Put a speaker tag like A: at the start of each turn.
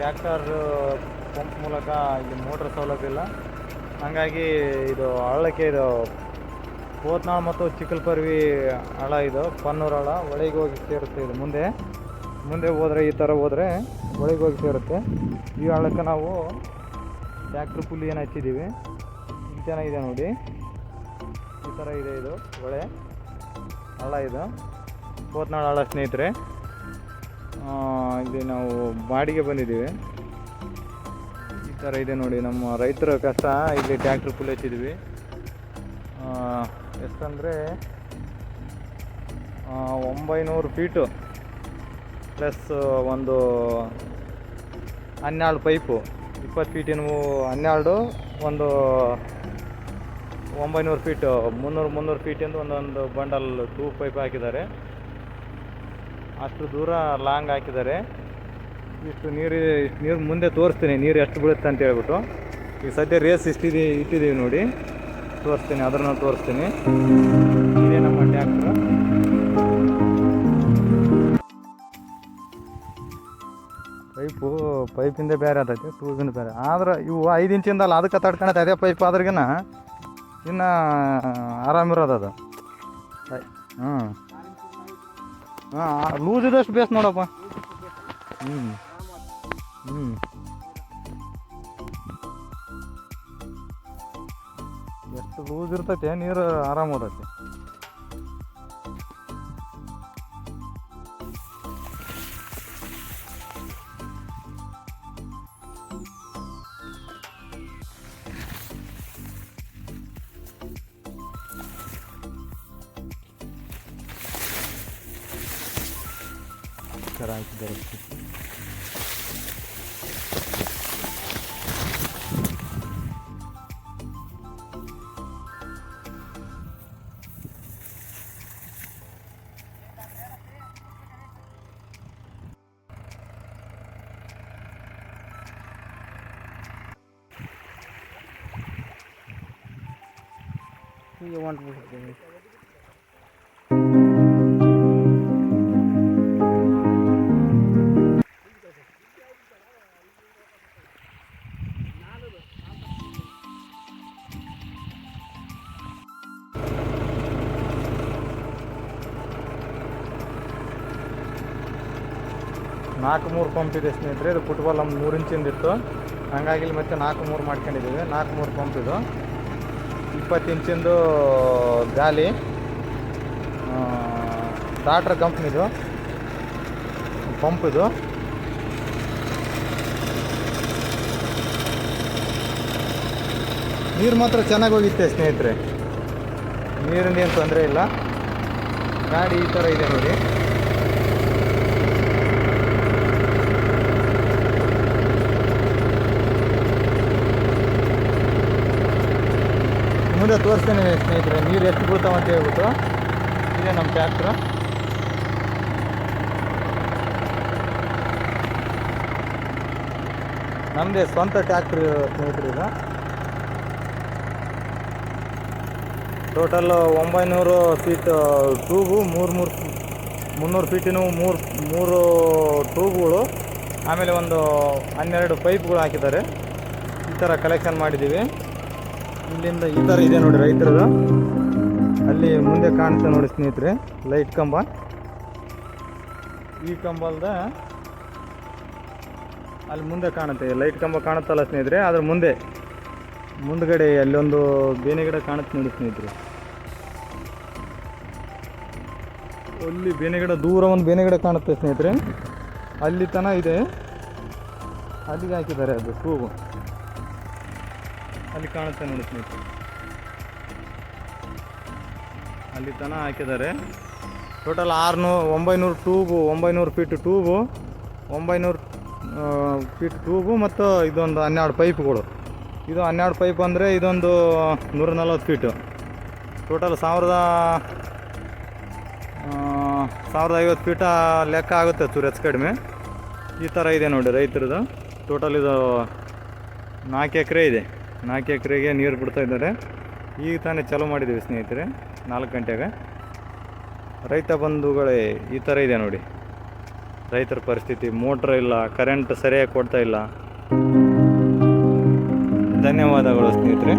A: Tractor pump ಮೂಲಕ ಇಲ್ಲಿ motor ಸೌಲಭ್ಯ ಇಲ್ಲ. ಹಾಗಾಗಿ ಇದು ಹಳ್ಳಕ್ಕೆ ಇದು ಕೋತ್ನಾಳ್ ಮತ್ತು ಚಿಕ್ಕಲ್ಪರ್ವಿ ಹಳ ಇದು, ಪನ್ನೂರು ಹಳ ಒಳಗೆ ಹೋಗಿ ಸೇರುತ್ತೆ ಇದು ಮುಂದೆ. ಮುಂದೆ ಹೋದರೆ ಈ ಥರ ಹೋದರೆ ಒಳಗೆ ಹೋಗಿ ಸೇರುತ್ತೆ. ಈ ಹಳ್ಳಕ್ಕೆ ನಾವು ಟ್ಯಾಕ್ಟ್ರ್ ಪುಲ್ಲಿಯನ್ನು ಹಚ್ಚಿದ್ದೀವಿ ಇಲ್ಲಿ ಚೆನ್ನಾಗಿದೆ ನೋಡಿ. ಈ ಥರ ಇದೆ ಇದು ಒಳೆ ಹಳ್ಳ ಇದು. ಹೋತ್ನಾಳ್ ಹಳ್ಳ ಸ್ನೇಹಿತರೆ. ಇಲ್ಲಿ ನಾವು ಬಾಡಿಗೆ ಬಂದಿದ್ದೀವಿ. ಈ ಥರ ಇದೆ ನೋಡಿ, ನಮ್ಮ ರೈತರ ಕಷ್ಟ. ಇಲ್ಲಿ ಟ್ಯಾಕ್ಟ್ರ್ ಫುಲ್ ಹಚ್ಚಿದ್ವಿ. ಎಷ್ಟಂದರೆ ಒಂಬೈನೂರು ಫೀಟು ಪ್ಲಸ್ ಒಂದು ಹನ್ನೆರಡು ಪೈಪು ಇಪ್ಪತ್ತು ಫೀಟಿನವು ಹನ್ನೆರಡು, ಒಂದು ಒಂಬೈನೂರು ಫೀಟು ಮುನ್ನೂರು ಮುನ್ನೂರು ಫೀಟಿಂದು ಒಂದೊಂದು ಬಂಡಲ್ ಟೂ ಪೈಪ್ ಹಾಕಿದ್ದಾರೆ. ಅಷ್ಟು ದೂರ ಲಾಂಗ್ ಹಾಕಿದ್ದಾರೆ. ಇಷ್ಟು ನೀರು ಇಷ್ಟು ನೀರು ಮುಂದೆ ತೋರಿಸ್ತೀನಿ, ನೀರು ಎಷ್ಟು ಬೀಳುತ್ತೆ ಅಂತ ಹೇಳ್ಬಿಟ್ಟು. ಈಗ ಸದ್ಯ ರೇಸ್ ಇಷ್ಟಿದೆ ಇಟ್ಟಿದ್ದೀವಿ ನೋಡಿ. ತೋರಿಸ್ತೀನಿ ಅದನ್ನು ತೋರಿಸ್ತೀನಿ. ಇದೇ ನಮ್ಮ ಟ್ಯಾಕ್ಟ್ರು ಪೈಪು, ಪೈಪಿಂದ ಬೇರೆ ಆತೈತಿ ಟ್ಯೂಬಿಂದ ಬೇರೆ. ಆದ್ರೆ ಇವು ಐದು ಇಂಚಿಂದಲ್ಲ ಅದಕ್ಕೆ ತಡ್ಕೊಳತ್ತೆ, ಅದೇ ಪೈಪ್ ಆದ್ರಿಗಿನ. ಇನ್ನು, ಆರಾಮಿರೋದು ಅದು. ಹ್ಞೂ ಹಾಂ ಲೂಸ್ ಇದಷ್ಟು ಬೇಸ್ ನೋಡಪ್ಪ. ಹ್ಞೂ ಹ್ಞೂ ಎಷ್ಟು ಲೂಸ್ ಇರ್ತೈತೆ ನೀರು ಆರಾಮ ಹೋದೈತಿ. ಥರ ಹಾಕಿದ್ದಾರೆ
B: You want to
A: ನಾಲ್ಕು ಮೂರು ಪಂಪ್ ಇದೆ ಸ್ನೇಹಿತರೆ. ಇದು ಫುಟ್ಬಾಲ್ ನಮ್ಮ ಮೂರು ಇಂಚಿಂದ ಇತ್ತು. ಹಂಗಾಗಿ ಇಲ್ಲಿ ಮತ್ತೆ ನಾಲ್ಕು ಮೂರು ಮಾಡ್ಕೊಂಡಿದ್ದೀವಿ. ನಾಲ್ಕು ಮೂರು ಪಂಪ್ ಇದು. ಇಪ್ಪತ್ತು ಇಂಚಿಂದು ಗಾಲಿ. ಟಾಟ್ರ್ ಕಂಪ್ನಿದು ಪಂಪ್ ಇದು. ನೀರು ಮಾತ್ರ ಚೆನ್ನಾಗಿ ಹೋಗಿತ್ತೆ ಸ್ನೇಹಿತರೆ. ನೀರಿನ ಏನು ತೊಂದರೆ ಇಲ್ಲ. ಗಾಡಿ ಈ ಥರ ಇದೆ ನೋಡಿ. ಮುಂದೆ ತೋರಿಸ್ತೇನೆ ಸ್ನೇಹಿತರೆ, ನೀರು ಎಷ್ಟು ಬೀಳ್ತಾವ ಅಂತ ಹೇಳ್ಬಿಟ್ಟು. ಇದೇ ನಮ್ಮ ಟ್ಯಾಕ್ಟ್ರ ನಮ್ಮದೇ ಸ್ವಂತ ಟ್ಯಾಕ್ಟ್ರ್ ಸ್ನೇಹಿತರು ಇದು. ಟೋಟಲ್ ಒಂಬೈನೂರು ಫೀಟ್ ಟ್ಯೂಬು ಮೂರು ಮೂರು, ಮುನ್ನೂರು ಫೀಟಿನ ಮೂರು ಮೂರು ಟ್ಯೂಬ್ಗಳು ಆಮೇಲೆ ಒಂದು ಹನ್ನೆರಡು ಪೈಪ್ಗಳು ಹಾಕಿದ್ದಾರೆ. ಈ ಥರ ಕಲೆಕ್ಷನ್ ಮಾಡಿದ್ದೀವಿ. ಇಲ್ಲಿಂದ ಈ ಥರ ಇದೆ ನೋಡಿ ರೈತರದು. ಅಲ್ಲಿ ಮುಂದೆ ಕಾಣುತ್ತೆ ನೋಡಿ ಸ್ನೇಹಿತರೆ ಲೈಟ್ ಕಂಬ. ಈ ಕಂಬಲ್ದ ಅಲ್ಲಿ ಮುಂದೆ ಕಾಣುತ್ತೆ. ಲೈಟ್ ಕಂಬ ಕಾಣುತ್ತಲ್ಲ ಸ್ನೇಹಿತರೆ ಅದ್ರ ಮುಂದೆ, ಮುಂದ್ಗಡೆ ಅಲ್ಲೊಂದು ಬೇನೆ ಗಿಡ ಕಾಣುತ್ತೆ ನೋಡಿ ಸ್ನೇಹಿತರೆ. ಅಲ್ಲಿ ಬೇನೆ ಗಿಡ, ದೂರ ಒಂದು ಬೇನೆ ಗಿಡ ಕಾಣುತ್ತೆ ಸ್ನೇಹಿತರೆ. ಅಲ್ಲಿ ತನ ಇದೆ. ಅಲ್ಲಿಗೆ ಹಾಕಿದ್ದಾರೆ ಅದು ಹೂವು. ಅಲ್ಲಿ ಕಾಣುತ್ತೆ ನೋಡಿ ಸ್ನೇಹಿತರೆ. ಅಲ್ಲಿ ತನ ಹಾಕಿದ್ದಾರೆ. ಟೋಟಲ್ ಆರುನೂ, ಒಂಬೈನೂರು ಟ್ಯೂಬು ಒಂಬೈನೂರು ಫೀಟ್ ಟ್ಯೂಬು ಒಂಬೈನೂರು ಫೀಟ್ ಟ್ಯೂಬು ಮತ್ತು ಇದೊಂದು ಹನ್ನೆರಡು ಪೈಪ್ಗಳು. ಇದು ಹನ್ನೆರಡು ಪೈಪ್ ಅಂದರೆ ಇದೊಂದು ನೂರ ನಲ್ವತ್ತು ಫೀಟು. ಟೋಟಲ್ ಸಾವಿರದ ಸಾವಿರದ ಐವತ್ತು ಫೀಟ ಲೆಕ್ಕ ಆಗುತ್ತೆ ಚೂರು ಹೆಚ್ಚು ಕಡಿಮೆ. ಈ ಥರ ಇದೆ ನೋಡಿ ರೈತರದು. ಟೋಟಲ್ ಇದು ನಾಲ್ಕು ಎಕರೆ ಇದೆ. ನಾಲ್ಕು ಎಕರೆಗೆ ನೀರು ಬಿಡ್ತಾ ಇದ್ದಾರೆ. ಈಗ ತಾನೇ ಚಾಲೂ ಮಾಡಿದ್ದೀವಿ ಸ್ನೇಹಿತರೆ, ನಾಲ್ಕು ಗಂಟೆಗೆ. ರೈತ ಬಂಧುಗಳೇ, ಈ ಥರ ಇದೆ ನೋಡಿ. ರೈತರ ಪರಿಸ್ಥಿತಿ ಮೋಟ್ರ್ ಇಲ್ಲ ಕರೆಂಟ್ ಸರಿಯಾಗಿ ಕೊಡ್ತಾ ಇಲ್ಲ. ಧನ್ಯವಾದಗಳು ಸ್ನೇಹಿತರೆ.